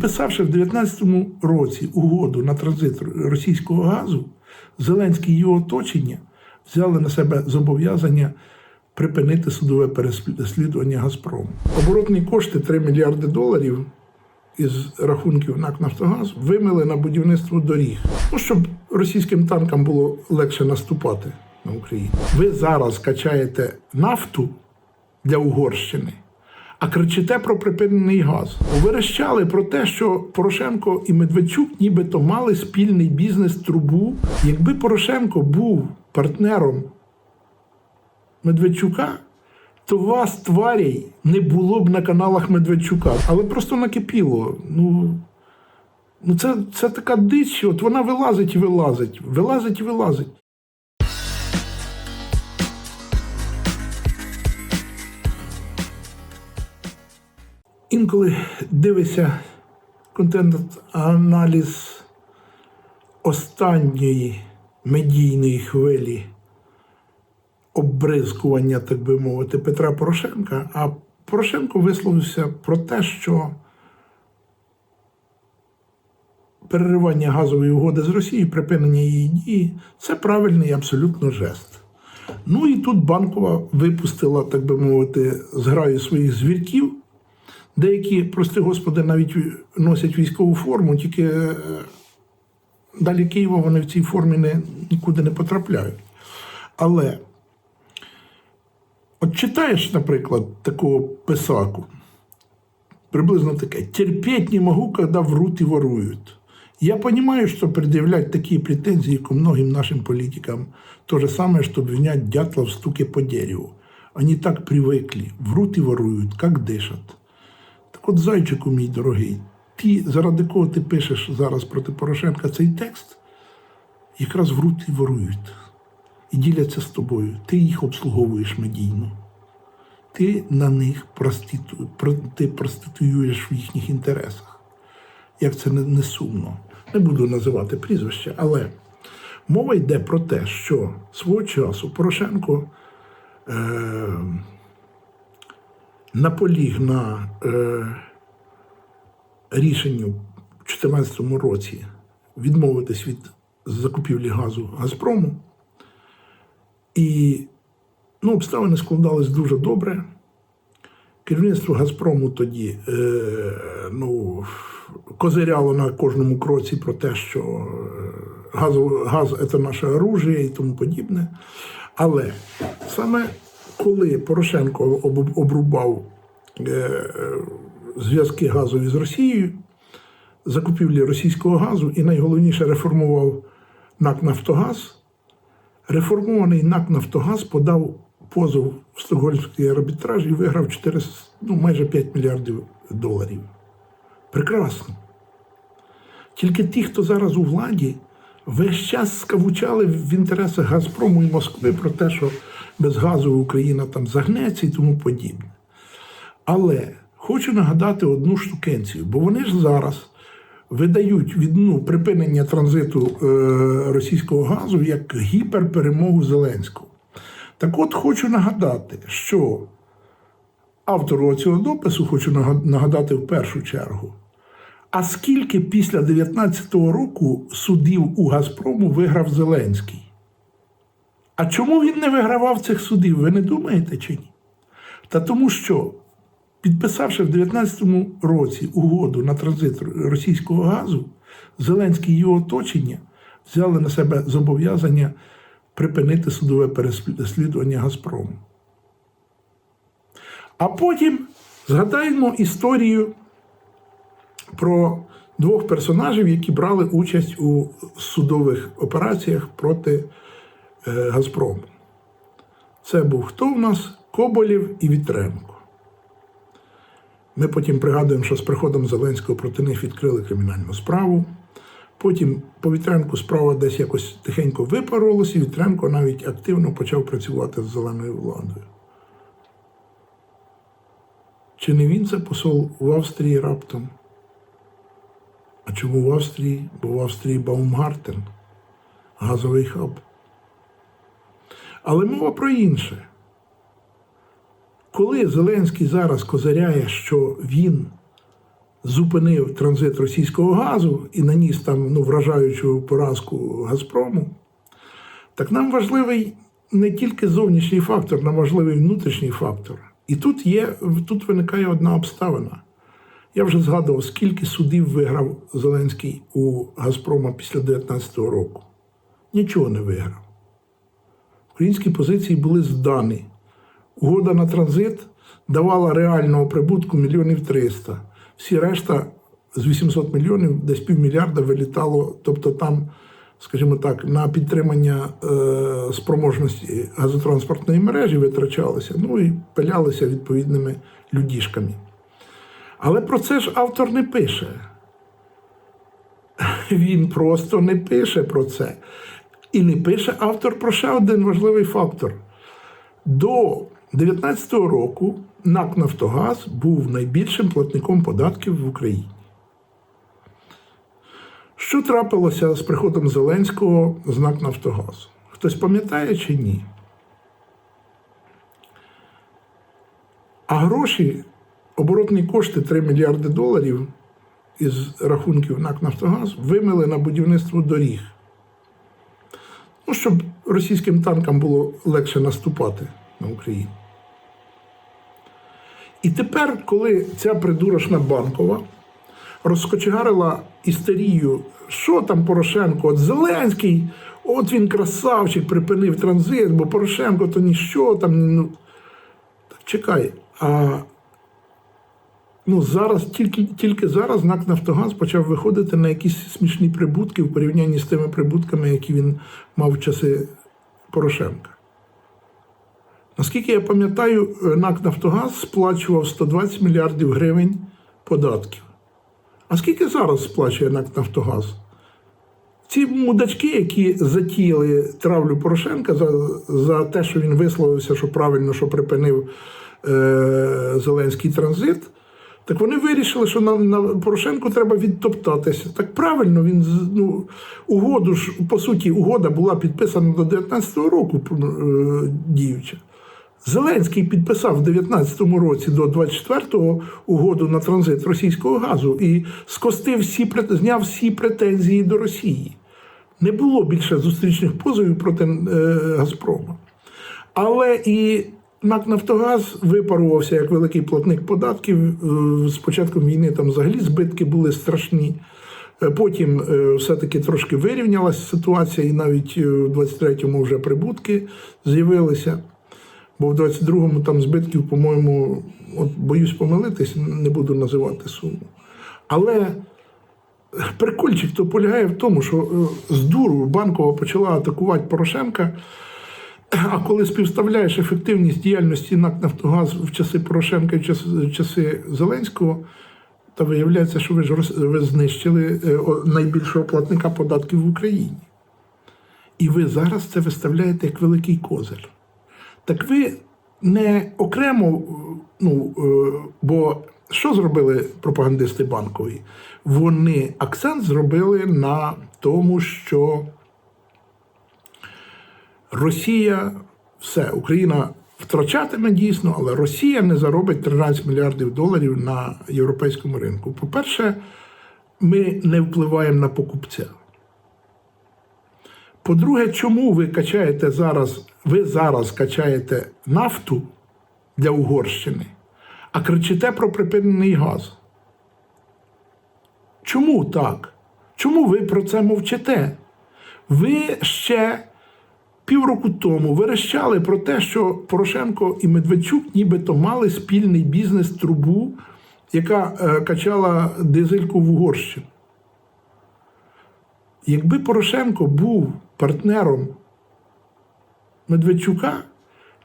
Підписавши в 2019 році угоду на транзит російського газу, Зеленський і його оточення взяли на себе зобов'язання припинити судове переслідування Газпрому. Оборотні кошти 3 мільярди доларів із рахунків НАК Нафтогаз вимили на будівництво доріг, ну, щоб російським танкам було легше наступати на Україну. Ви зараз качаєте нафту для Угорщини, а кричите про припинений газ. Верещали про те, що Порошенко і Медведчук нібито мали спільний бізнес трубу. Якби Порошенко був партнером Медведчука, то вас, тварей, не було б на каналах Медведчука. Але просто накипіло. Ну, ну це, це така дичь, от вона вилазить і вилазить, вилазить і вилазить. Інколи дивишся контент-аналіз останньої медійної хвилі обризкування, так би мовити, Петра Порошенка. А Порошенко висловився про те, що переривання газової угоди з Росією, припинення її дії це правильний абсолютно жест. Ну і тут банкова випустила, так би мовити, зграю своїх звірків. Деякі, прости господи, навіть носять військову форму, тільки е, далі Києва вони в цій формі не, нікуди не потрапляють. Але от читаєш, наприклад, такого писаку, приблизно таке: терпеть не могу, когда врут и воруют. Я понимаю, что предъявлять такие претензии к многим нашим политикам то же самое, что обвинять дятла в стуке по дереву. Они так привыкли, врут и воруют, как дышат. Так от, зайчику, мій дорогий, ті, заради кого ти пишеш зараз проти Порошенка цей текст, якраз вруть і ворують. І діляться з тобою. Ти їх обслуговуєш медійно. Ти на них проститу... ти проституюєш в їхніх інтересах. Як це не, не сумно. Не буду називати прізвище, але мова йде про те, що свого часу Порошенко е, наполіг на е, рішенню в 2014 році відмовитись від закупівлі газу Газпрому. І ну, обставини складались дуже добре. Керівництво Газпрому тоді е, ну, козиряло на кожному кроці про те, що е, газ, газ це наше оружие і тому подібне. Але саме коли Порошенко обрубав е, е, зв'язки газові з Росією, закупівлі російського газу і найголовніше реформував НАК Нафтогаз, реформований НАК Нафтогаз подав позов в Стокгольмський арбітраж і виграв 4, ну, майже 5 мільярдів доларів. Прекрасно. Тільки ті, хто зараз у владі, весь час скавучали в інтересах Газпрому і Москви про те, що без газу Україна там загнеться і тому подібне. Але хочу нагадати одну штукенцію, бо вони ж зараз видають від ну, припинення транзиту е, російського газу як гіперперемогу Зеленського. Так от хочу нагадати, що автору цього допису хочу нагадати в першу чергу. А скільки після 19-го року судів у Газпрому виграв Зеленський? А чому він не вигравав цих судів? Ви не думаєте чи ні? Та тому що, підписавши в 2019 році угоду на транзит російського газу, Зеленський і його оточення взяли на себе зобов'язання припинити судове переслідування Газпрому. А потім згадаємо історію про двох персонажів, які брали участь у судових операціях проти Газпрому. Це був хто в нас? Коболєв і Вітренко. Ми потім пригадуємо, що з приходом Зеленського проти них відкрили кримінальну справу. Потім по Вітренку справа десь якось тихенько випарувалася, і Вітренко навіть активно почав працювати з зеленою владою. Чи не він це посол в Австрії раптом? А чому в Австрії? Бо в Австрії Баумгартен, газовий хаб. Але мова про інше. Коли Зеленський зараз козиряє, що він зупинив транзит російського газу і наніс там ну, вражаючу поразку Газпрому, так нам важливий не тільки зовнішній фактор, нам важливий внутрішній фактор. І тут є, тут виникає одна обставина. Я вже згадував, скільки судів виграв Зеленський у Газпрома після 2019 року. Нічого не виграв. Українські позиції були здані. Угода на транзит давала реального прибутку мільйонів 300. Всі решта з 800 мільйонів десь півмільярда вилітало. Тобто там, скажімо так, на підтримання е, спроможності газотранспортної мережі витрачалося, ну і пилялися відповідними людішками. Але про це ж автор не пише. Він просто не пише про це. І не пише автор про ще один важливий фактор. До 2019 року НАК Нафтогаз був найбільшим платником податків в Україні. Що трапилося з приходом Зеленського з НАК Нафтогаз? Хтось пам'ятає чи ні? А гроші, оборотні кошти 3 мільярди доларів із рахунків НАК Нафтогаз вимили на будівництво доріг. Ну, щоб російським танкам було легше наступати на Україну. І тепер, коли ця придурочна банкова розкочегарила істерію, що там Порошенко, от Зеленський, от він красавчик, припинив транзит, бо Порошенко то ніщо там. Ну, чекай, а ну, зараз, тільки, тільки зараз НАК Нафтогаз почав виходити на якісь смішні прибутки в порівнянні з тими прибутками, які він мав в часи Порошенка. Наскільки я пам'ятаю, НАК Нафтогаз сплачував 120 мільярдів гривень податків. А скільки зараз сплачує НАК Нафтогаз? Ці мудачки, які затіяли травлю Порошенка за, за те, що він висловився, що правильно, що припинив е, Зеленський транзит, так вони вирішили, що на, на Порошенку треба відтоптатися. Так правильно, він ну, угоду ж, по суті, угода була підписана до 19-го року е, діюча. Зеленський підписав в 19-му році до 24-го угоду на транзит російського газу і скостив всі зняв всі претензії до Росії. Не було більше зустрічних позовів проти е, Газпрома. Але і НАК Нафтогаз випарувався як великий платник податків. Е, З початком війни там взагалі збитки були страшні. Е, Потім е, все-таки трошки вирівнялася ситуація, і навіть в 23-му вже прибутки з'явилися. Бо в 22-му там збитків, по-моєму, от боюсь помилитись, не буду називати суму. Але прикольчик то полягає в тому, що з дуру банкова почала атакувати Порошенка. А коли співставляєш ефективність діяльності НАК Нафтогаз в часи Порошенка і в часи Зеленського, то виявляється, що ви ж ви знищили е, найбільшого платника податків в Україні. І ви зараз це виставляєте як великий козир. Так ви не окремо, ну, е, бо що зробили пропагандисти банкові? Вони акцент зробили на тому, що Росія все, Україна втрачатиме дійсно, але Росія не заробить 13 мільярдів доларів на європейському ринку. По-перше, ми не впливаємо на покупця. По-друге, чому ви качаєте зараз, ви зараз качаєте нафту для Угорщини, а кричите про припинений газ? Чому так? Чому ви про це мовчите? Ви ще півроку тому верещали про те, що Порошенко і Медведчук нібито мали спільний бізнес трубу, яка е, качала дизельку в Угорщину. Якби Порошенко був партнером Медведчука,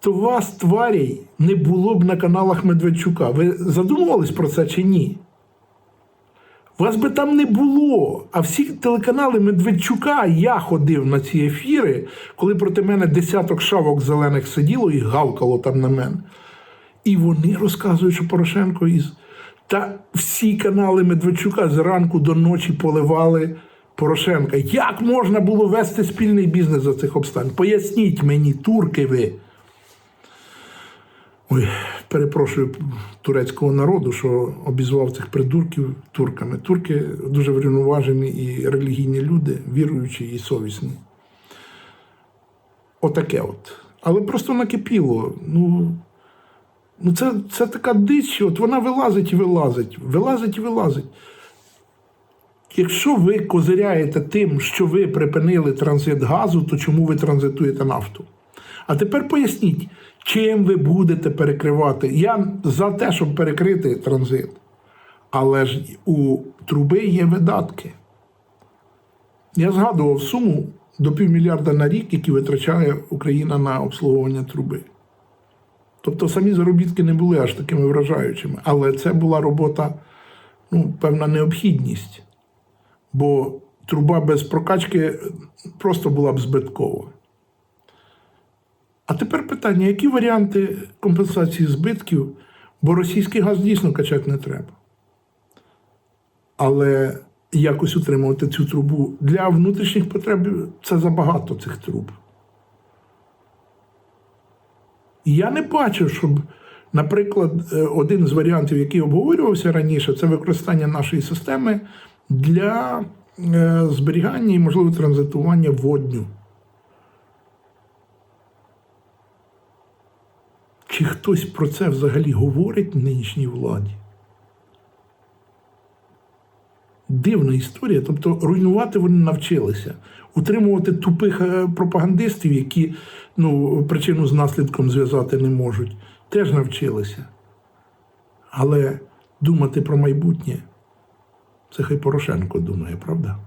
то вас, тварій, не було б на каналах Медведчука. Ви задумувались про це чи ні? Вас би там не було. А всі телеканали Медведчука я ходив на ці ефіри, коли проти мене десяток шавок зелених сиділо і гавкало там на мене. І вони розказують, що Порошенко із. Та всі канали Медведчука зранку до ночі поливали Порошенка. Як можна було вести спільний бізнес за цих обставин? Поясніть мені, турки ви. Ой, перепрошую турецького народу, що обізвав цих придурків турками. Турки дуже врівноважені і релігійні люди, віруючі і совісні. Отаке от. Але просто накипіло. Ну, ну це, це така дичь, от вона вилазить і вилазить, вилазить і вилазить. Якщо ви козиряєте тим, що ви припинили транзит газу, то чому ви транзитуєте нафту? А тепер поясніть, чим ви будете перекривати. Я за те, щоб перекрити транзит. Але ж у труби є видатки. Я згадував суму до півмільярда на рік, які витрачає Україна на обслуговування труби. Тобто самі заробітки не були аж такими вражаючими. Але це була робота, ну, певна необхідність. Бо труба без прокачки просто була б збиткова. А тепер питання: які варіанти компенсації збитків? Бо російський газ дійсно качати не треба. Але якось утримувати цю трубу для внутрішніх потреб це забагато цих труб. Я не бачу, щоб, наприклад, е, один з варіантів, який обговорювався раніше, це використання нашої системи для е, зберігання і, можливо, транзитування водню. Чи хтось про це взагалі говорить нинішній владі? Дивна історія. Тобто руйнувати вони навчилися, утримувати тупих е, пропагандистів, які ну, причину з наслідком зв'язати не можуть, теж навчилися. Але думати про майбутнє це хай Порошенко думає, правда?